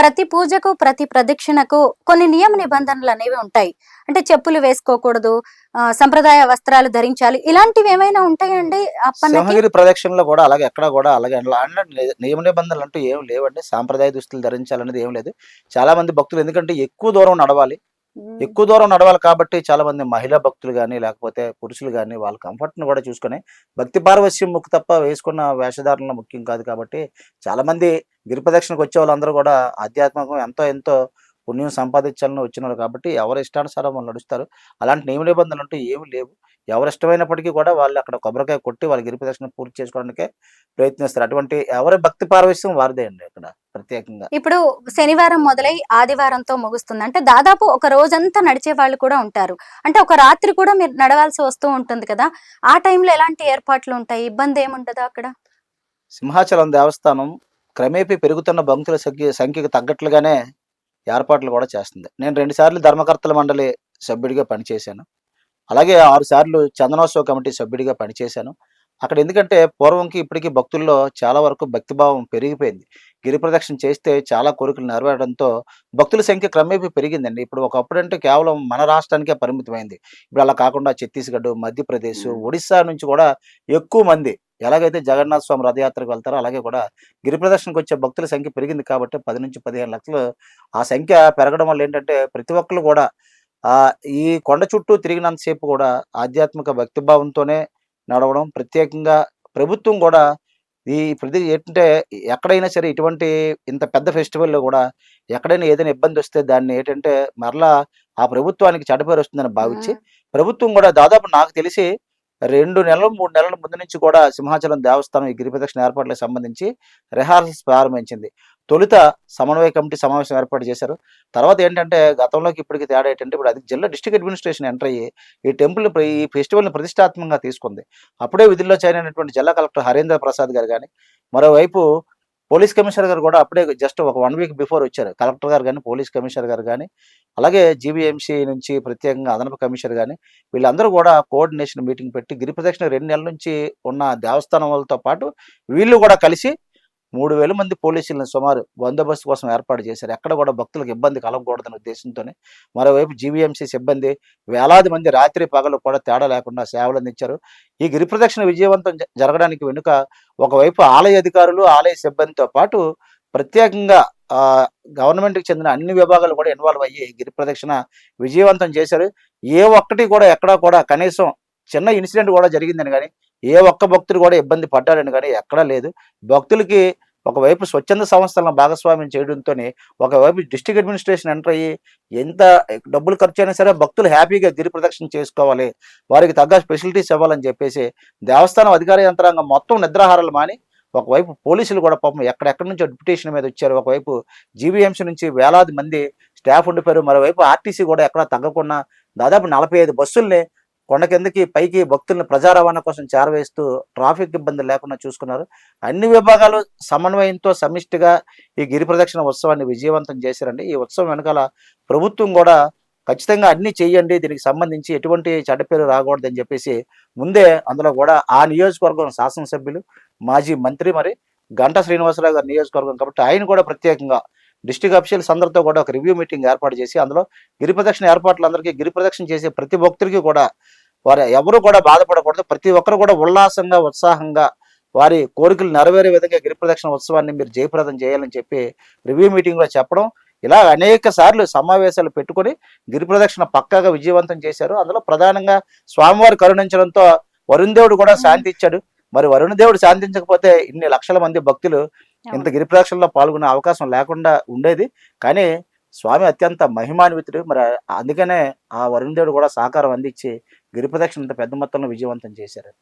ప్రతి పూజకు ప్రతి ప్రదక్షిణకు కొన్ని నియమ నిబంధనలు అనేవి ఉంటాయి. అంటే చెప్పులు వేసుకోకూడదు సంప్రదాయ వస్త్రాలు ధరించాలి ఇలాంటివి ఏమైనా ఉంటాయండి సింహగిరి ప్రదక్షిణలో కూడా అలాగే ఎక్కడ కూడా అలాగే నియమ నిబంధనలు అంటూ ఏం లేవండి. సాంప్రదాయ దుస్తులు ధరించాలనేది ఏం లేదు. చాలా మంది భక్తులు ఎందుకంటే ఎక్కువ దూరం నడవాలి. ఎక్కువ దూరం నడవాలి కాబట్టి చాలా మంది మహిళా భక్తులు కానీ లేకపోతే పురుషులు కానీ వాళ్ళ comfort ని కూడా చూసుకొని భక్తి పారవశ్యం ముక్కు తప్ప వేసుకున్న వేషధారణలు ముఖ్యం కాదు కాబట్టి చాలా మంది గిరి ప్రదక్షిణకు వచ్చే వాళ్ళందరూ కూడా ఆధ్యాత్మికం ఎంతో ఎంతో పుణ్యం సంపాదించాలని వచ్చినారు కాబట్టి ఎవరు ఇష్టానుసారం వాళ్ళు నడుస్తారు. అలాంటి నియమ నిబంధనలు అంటూ ఏమి లేవు. ఎవరు ఇష్టమైనప్పటికీ కూడా వాళ్ళు అక్కడ కొబ్బరికాయ కొట్టి వాళ్ళ గిరి ప్రదక్షిణ పూర్తి చేసుకోవడానికే ప్రయత్నిస్తారు. అటువంటి ఎవరి భక్తి పారవశ్యం వారిదే అండి అక్కడ ప్రత్యేకంగా. ఇప్పుడు శనివారం మొదలై ఆదివారంతో ముగుస్తుంది. అంటే దాదాపు ఒక రోజంతా నడిచే వాళ్ళు కూడా ఉంటారు. అంటే ఒక రాత్రి కూడా మీరు నడవాల్సి వస్తూ ఉంటుంది కదా. ఆ టైంలో ఎలాంటి ఏర్పాట్లు ఉంటాయి? ఇబ్బంది ఏముంటదా అక్కడ? సింహాచలం దేవస్థానం క్రమేపీ పెరుగుతున్న భక్తుల సంఖ్య సంఖ్యకు తగ్గట్లుగానే ఏర్పాట్లు కూడా చేస్తుంది. నేను రెండు సార్లు ధర్మకర్తల మండలి సభ్యుడిగా పనిచేశాను. అలాగే ఆరు సార్లు చందనోత్సవ కమిటీ సభ్యుడిగా పనిచేశాను. అక్కడ ఎందుకంటే పూర్వంకి ఇప్పటికీ భక్తుల్లో చాలా వరకు భక్తిభావం పెరిగిపోయింది. గిరి ప్రదక్షిణ చేస్తే చాలా కోరికలు నెరవేరడంతో భక్తుల సంఖ్య క్రమేపీ పెరిగిందండి. ఇప్పుడు ఒకప్పుడు అంటే కేవలం మన రాష్ట్రానికే పరిమితమైంది. ఇప్పుడు అలా కాకుండా ఛత్తీస్గఢ్ మధ్యప్రదేశ్ ఒడిశా నుంచి కూడా ఎక్కువ మంది ఎలాగైతే జగన్నాథ స్వామి రథయాత్రకు వెళ్తారో అలాగే కూడా గిరి ప్రదర్శనకు వచ్చే భక్తుల సంఖ్య పెరిగింది కాబట్టి పది నుంచి పదిహేను లక్షలు ఆ సంఖ్య పెరగడం వల్ల ఏంటంటే ప్రతి ఒక్కరు కూడా ఆ ఈ కొండ చుట్టూ తిరిగినంతసేపు కూడా ఆధ్యాత్మిక భక్తిభావంతోనే నడవడం ప్రత్యేకంగా ప్రభుత్వం కూడా ఈ ప్రతి ఏంటంటే ఎక్కడైనా సరే ఇటువంటి ఇంత పెద్ద ఫెస్టివల్లో కూడా ఎక్కడైనా ఏదైనా ఇబ్బంది వస్తే దాన్ని ఏంటంటే మరలా ఆ ప్రభుత్వానికి చెడపేరు వస్తుందని భావించి ప్రభుత్వం కూడా దాదాపు నాకు తెలిసి రెండు నెలలు మూడు నెలల ముందు నుంచి కూడా సింహాచలం దేవస్థానం ఈ గిరి ప్రదక్షిణ ఏర్పాట్లకు సంబంధించి రిహార్సల్స్ ప్రారంభించింది. తొలుత సమన్వయ కమిటీ సమావేశం ఏర్పాటు చేశారు. తర్వాత ఏంటంటే గతంలోకి ఇప్పటికి తేడా ఏంటంటే ఇప్పుడు అది జిల్లా డిస్ట్రిక్ట్ అడ్మినిస్ట్రేషన్ ఎంటర్ అయ్యి ఈ టెంపుల్ ఈ ఫెస్టివల్ని ప్రతిష్టాత్మకంగా తీసుకుంది. అప్పుడే విధుల్లో చేరినటువంటి జిల్లా కలెక్టర్ హరేంద్ర ప్రసాద్ గారు కానీ మరోవైపు పోలీస్ కమిషనర్ గారు కూడా అప్పుడే జస్ట్ ఒక వన్ వీక్ బిఫోర్ వచ్చారు. కలెక్టర్ గారు కానీ పోలీస్ కమిషనర్ గారు కానీ అలాగే జీబీఎంసీ నుంచి ప్రత్యేకంగా అదనపు కమిషనర్ కానీ వీళ్ళందరూ కూడా కోఆర్డినేషన్ మీటింగ్ పెట్టి గిరి ప్రదక్షిణ రెండు నెలల నుంచి ఉన్న దేవస్థానం వాళ్ళతో పాటు వీళ్ళు కూడా కలిసి మూడు వేల మంది పోలీసులను సుమారు బందోబస్తు కోసం ఏర్పాటు చేశారు. ఎక్కడ కూడా భక్తులకు ఇబ్బంది కలగకూడదనే ఉద్దేశంతోనే. మరోవైపు జీవీఎంసీ సిబ్బంది వేలాది మంది రాత్రి పగలు కూడా తేడా లేకుండా సేవలు అందించారు. ఈ గిరి ప్రదక్షిణ విజయవంతం జరగడానికి వెనుక ఒకవైపు ఆలయ అధికారులు ఆలయ సిబ్బందితో పాటు ప్రత్యేకంగా ఆ గవర్నమెంట్కి చెందిన అన్ని విభాగాలు కూడా ఇన్వాల్వ్ అయ్యి గిరి ప్రదక్షిణ విజయవంతం చేశారు. ఏ ఒక్కటి కూడా ఎక్కడా కూడా కనీసం చిన్న ఇన్సిడెంట్ కూడా జరిగిందని కానీ ఏ ఒక్క భక్తుడు కూడా ఇబ్బంది పడ్డారని కానీ ఎక్కడా లేదు. భక్తులకి ఒకవైపు స్వచ్ఛంద సంస్థలను భాగస్వామ్యం చేయడంతో ఒకవైపు డిస్ట్రిక్ట్ అడ్మినిస్ట్రేషన్ ఎంటర్ అయ్యి ఎంత డబ్బులు ఖర్చు అయినా సరే భక్తులు హ్యాపీగా గిరి ప్రదక్షిణ చేసుకోవాలి. వారికి తగ్గ ఫెసిలిటీస్ ఇవ్వాలని చెప్పేసి దేవస్థానం అధికార యంత్రాంగం మొత్తం నిద్రాహారాలు మాని ఒకవైపు పోలీసులు కూడా పాపం ఎక్కడెక్కడి నుంచో డిప్యుటేషన్ మీద వచ్చారు. ఒకవైపు జీవీఎంసీ నుంచి వేలాది మంది స్టాఫ్ ఉండిపోయారు. మరోవైపు ఆర్టీసీ కూడా ఎక్కడ తగ్గకుండా దాదాపు నలభై ఐదు బస్సుల్ని కొండ కిందకి పైకి భక్తుల్ని ప్రజా రవాణా కోసం చేరవేస్తూ ట్రాఫిక్ ఇబ్బంది లేకుండా చూసుకున్నారు. అన్ని విభాగాలు సమన్వయంతో సమిష్టిగా ఈ గిరి ప్రదక్షిణ ఉత్సవాన్ని విజయవంతం చేశారండి. ఈ ఉత్సవం వెనకాల ప్రభుత్వం కూడా ఖచ్చితంగా అన్ని చేయండి. దీనికి సంబంధించి ఎటువంటి చెడ్డపేరు రాకూడదని చెప్పేసి ముందే అందులో కూడా ఆ నియోజకవర్గం శాసనసభ్యులు మాజీ మంత్రి మరి గంటా శ్రీనివాసరావు గారి నియోజకవర్గం కాబట్టి ఆయన కూడా ప్రత్యేకంగా డిస్టిక్ అఫీషియల్స్ అందరితో కూడా ఒక రివ్యూ మీటింగ్ ఏర్పాటు చేసి అందులో గిరి ప్రదక్షిణ ఏర్పాట్లందరికీ గిరి ప్రదక్షిణ చేసే ప్రతి భక్తుడికి కూడా వారు ఎవరు కూడా బాధపడకూడదు. ప్రతి ఒక్కరు కూడా ఉల్లాసంగా ఉత్సాహంగా వారి కోరికలు నెరవేరే విధంగా గిరి ప్రదక్షిణ ఉత్సవాన్ని మీరు జయప్రదం చేయాలని చెప్పి రివ్యూ మీటింగ్లో చెప్పడం ఇలా అనేక సార్లు సమావేశాలు పెట్టుకొని గిరి ప్రదక్షిణ పక్కాగా విజయవంతం చేశారు. అందులో ప్రధానంగా స్వామివారి కరుణించడంతో వరుణ్ దేవుడు కూడా శాంతి ఇచ్చాడు. మరి వరుణ దేవుడు శాంతించకపోతే ఇన్ని లక్షల మంది భక్తులు ఇంత గిరి ప్రదక్షిణలో పాల్గొనే అవకాశం లేకుండా ఉండేది. కానీ స్వామి అత్యంత మహిమాన్వితుడు. మరి అందుకనే ఆ వరుణ దేవుడు కూడా సహకారం అందించి గిరి పెద్ద మొత్తంలో విజయవంతం చేశారు.